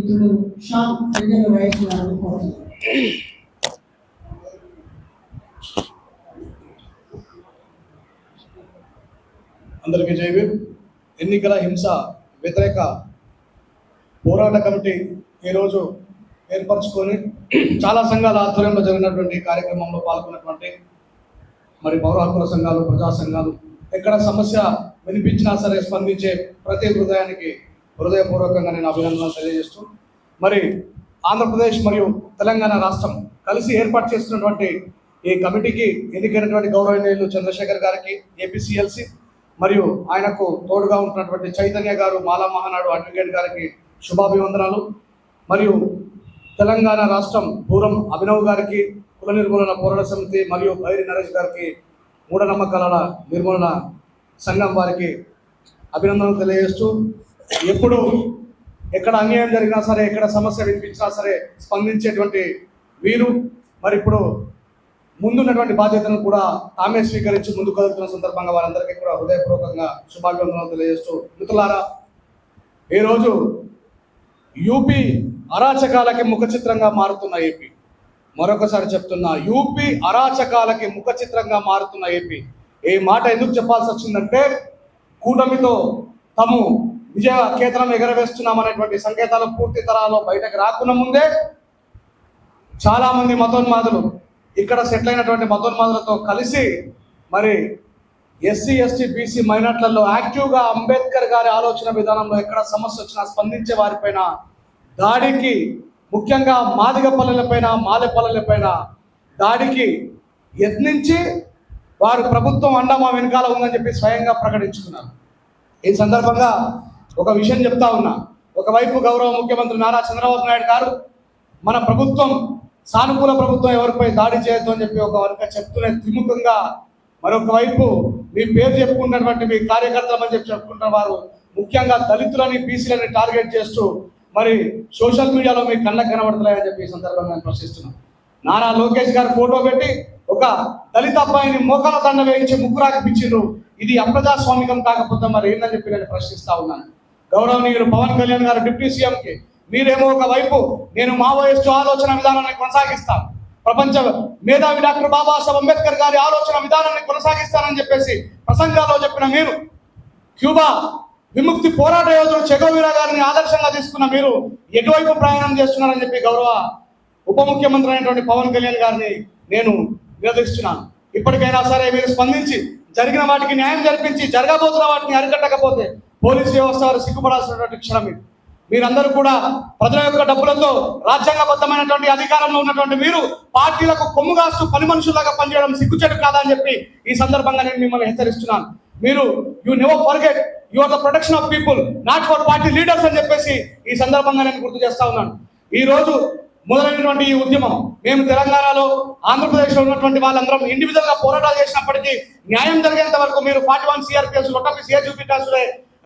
ఇప్పుడు షాన్ ప్రజలు వహించాలని కోరుతున్నాను అందరికీ జైవి ఎన్నికల హింస వ్యతిరేక పోరాట కమిటీ ఈరోజు ఏర్పరచుకొని చాలా సంఘాల ఆధ్వర్యంలో జరిగినటువంటి కార్యక్రమంలో పాల్గొన్నటువంటి మరి పౌర హక్కుల సంఘాలు ప్రజా సంఘాలు ఎక్కడ సమస్య వినిపించినా సరే స్పందించే ప్రతి హృదయానికి హృదయపూర్వకంగా నేను అభినందనలు తెలియజేస్తూ మరి ఆంధ్రప్రదేశ్ మరియు తెలంగాణ రాష్ట్రం కలిసి ఏర్పాటు చేస్తున్నటువంటి ఈ కమిటీకి ఎన్నికైనటువంటి గౌరవనీయులు చంద్రశేఖర్ గారికి ఏపీసీఎల్సీ మరియు ఆయనకు తోడుగా ఉంటున్నటువంటి చైతన్య గారు మాలా మహానాడు అడ్వకేట్ గారికి శుభాభివందనాలు. మరియు తెలంగాణ రాష్ట్రం పూరం అభినవ్ గారికి కుల నిర్మూలన పోరాట సమితి మరియు భైరి నరేష్ గారికి మూఢనమ్మకాల నిర్మూలన సంఘం వారికి అభినందనలు తెలియజేస్తూ ఎప్పుడు ఎక్కడ అన్యాయం జరిగినా సరే ఎక్కడ సమస్య వినిపించినా సరే స్పందించేటువంటి వీరు. మరి ఇప్పుడు ముందున్నటువంటి బాధ్యతను కూడా తామే స్వీకరించి ముందుకు కదులుతున్న సందర్భంగా వారందరికీ కూడా హృదయపూర్వకంగా శుభాభివందనలు తెలియజేస్తూ మిత్రులారా ఈరోజు యూపీ అరాచకాలకి ముఖ చిత్రంగా మారుతున్న ఏపీ. మరొకసారి చెప్తున్నా యూపీ అరాచకాలకి ముఖ చిత్రంగా మారుతున్న ఏపీ. ఈ మాట ఎందుకు చెప్పాల్సి వచ్చిందంటే కూటమితో తము విజయ కేతనం ఎగరవేస్తున్నామనేటువంటి సంకేతాలు పూర్తి తరాలో బయటకు రాకున్న ముందే చాలామంది మతోన్మాదులు ఇక్కడ సెటిల్ అయినటువంటి మతోన్మాదులతో కలిసి మరి ఎస్సీ ఎస్టీ బీసీ మైనార్టీలలో యాక్టివ్గా అంబేద్కర్ గారి ఆలోచన విధానంలో ఎక్కడ సమస్య వచ్చినా స్పందించే వారిపైన దాడికి ముఖ్యంగా మాదిగ పల్లెలపైన మాలెపల్లెలపైన దాడికి యత్నించి వారు ప్రభుత్వం అండమా మా వెనకాల ఉందని చెప్పి స్వయంగా ప్రకటించుకున్నారు. ఈ సందర్భంగా ఒక విషయం చెప్తా ఉన్నా. ఒకవైపు గౌరవ ముఖ్యమంత్రి నారా చంద్రబాబు నాయుడు గారు మన ప్రభుత్వం సానుకూల ప్రభుత్వం ఎవరిపై దాడి చేయొద్దు అని చెప్పి ఒక వరకు చెప్తూనే త్రిముఖంగా మరొక వైపు మీ పేరు చెప్పుకున్నటువంటి మీ కార్యకర్తలు చెప్పి చెప్పుకుంటున్న వారు ముఖ్యంగా దళితులని బీసీలని టార్గెట్ చేస్తూ మరి సోషల్ మీడియాలో మీ కళ్ళకు కనబడతలేదని చెప్పి ఈ సందర్భంగా నేను ప్రశ్నిస్తున్నాను నారా లోకేష్ గారు ఫోటో పెట్టి ఒక దళిత అబ్బాయిని మోకాల దండ వేయించి ముగ్గురాకి పిచ్చిండ్రు. ఇది అప్రజాస్వామికం కాకపోతే మరి ఏందని చెప్పి నేను ప్రశ్నిస్తా ఉన్నాను. గౌరవనీయులు పవన్ కళ్యాణ్ గారు డిప్యూటీ సీఎంకి మీరేమో ఒక వైపు నేను మావోయిస్టు ఆలోచన విధానాన్ని కొనసాగిస్తాను. ప్రపంచ మేధావి డాక్టర్ బాబాసాహెబ్ అంబేద్కర్ గారి ఆలోచన విధానాన్ని కొనసాగిస్తానని చెప్పేసి ప్రసంగాల్లో చెప్పిన మీరు క్యూబా విముక్తి పోరాట యోధుడు చెగోవీరా గారిని ఆదర్శంగా తీసుకున్న మీరు ఎటువైపు ప్రయాణం చేస్తున్నారని చెప్పి గౌరవ ఉప ముఖ్యమంత్రి అయినటువంటి పవన్ కళ్యాణ్ గారిని నేను నిలదీస్తున్నాను. ఇప్పటికైనా సరే మీరు స్పందించి జరిగిన వాటికి న్యాయం జరిపించి జరగబోతున్న వాటిని అరికట్టకపోతే పోలీస్ వ్యవస్థ వారు సిగ్గుపడాల్సినటువంటి క్షణం ఇది. మీరందరూ కూడా ప్రజల యొక్క డబ్బులతో రాజ్యాంగబద్ధమైనటువంటి అధికారంలో ఉన్నటువంటి మీరు పార్టీలకు కొమ్ము కాస్తూ పని మనుషులాగా పనిచేయడం సిగ్గుచెడు కాదా అని చెప్పి ఈ సందర్భంగా నేను మిమ్మల్ని హెచ్చరిస్తున్నాను. మీరు you never forget you are the protection of people not for party leaders అని చెప్పేసి ఈ సందర్భంగా నేను గుర్తు చేస్తా ఉన్నాను. ఈ రోజు మొదలైనటువంటి ఈ ఉద్యమం మేము తెలంగాణలో ఆంధ్రప్రదేశ్లో ఉన్నటువంటి వాళ్ళందరం ఇండివిజువల్గా పోరాటాలు చేసినప్పటికీ న్యాయం జరిగేంత వరకు మీరు ఫార్టీ వన్ సిఆర్పిఎస్ లొట్టపి సిఆర్జీపీ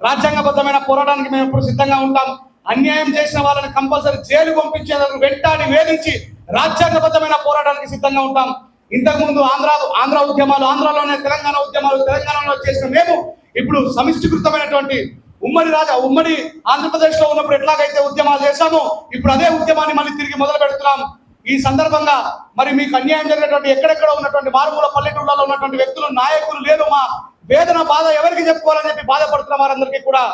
రాజ్యాంగబద్ధమైన పోరాటానికి మేము ఎప్పుడు సిద్ధంగా ఉంటాం. అన్యాయం చేసిన వాళ్ళని కంపల్సరీ జైలు పంపించేందుకు వెంటాడి వేధించి రాజ్యాంగబద్ధమైన పోరాటానికి సిద్ధంగా ఉంటాం. ఇంతకుముందు ఆంధ్ర ఆంధ్ర ఉద్యమాలు ఆంధ్రలోనే తెలంగాణ ఉద్యమాలు తెలంగాణలో చేసిన మేము ఇప్పుడు సమిష్టికృతమైనటువంటి ఉమ్మడి రాజా ఉమ్మడి ఆంధ్రప్రదేశ్లో ఉన్నప్పుడు ఎట్లాగైతే ఉద్యమాలు చేశామో ఇప్పుడు అదే ఉద్యమాన్ని మళ్ళీ తిరిగి మొదలు పెడుతున్నాం. ఈ సందర్భంగా మరి మీకు అన్యాయం జరిగినటువంటి ఎక్కడెక్కడ ఉన్నటువంటి మారుమూల పల్లెటూళ్ళలో ఉన్నటువంటి వ్యక్తులు నాయకులు లేరు మా వేదన బాధ ఎవరికి చెప్పుకోవాలని చెప్పి బాధపడుతున్న వారందరికీ కూడా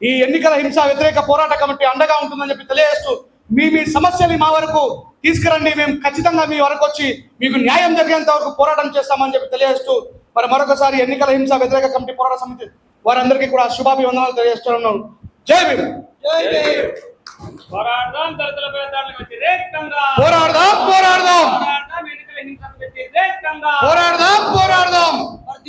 ఈ ఎన్నికల హింస వ్యతిరేక పోరాట కమిటీ అండగా ఉంటుందని చెప్పి తెలియజేస్తూ మీ మీ సమస్యలు మా వరకు తీసుకురండి. మేము ఖచ్చితంగా మీ వరకు వచ్చి మీకు న్యాయం జరిగేంత వరకు పోరాటం చేస్తామని చెప్పి తెలియజేస్తూ మరి మరొకసారి ఎన్నికల హింస వ్యతిరేక కమిటీ పోరాట సమితి వారందరికీ కూడా శుభాభివందనాలు తెలియజేస్తున్నాను. జై భీమ్! పోరాడదాం పోరాడదాం పోరాడదాం!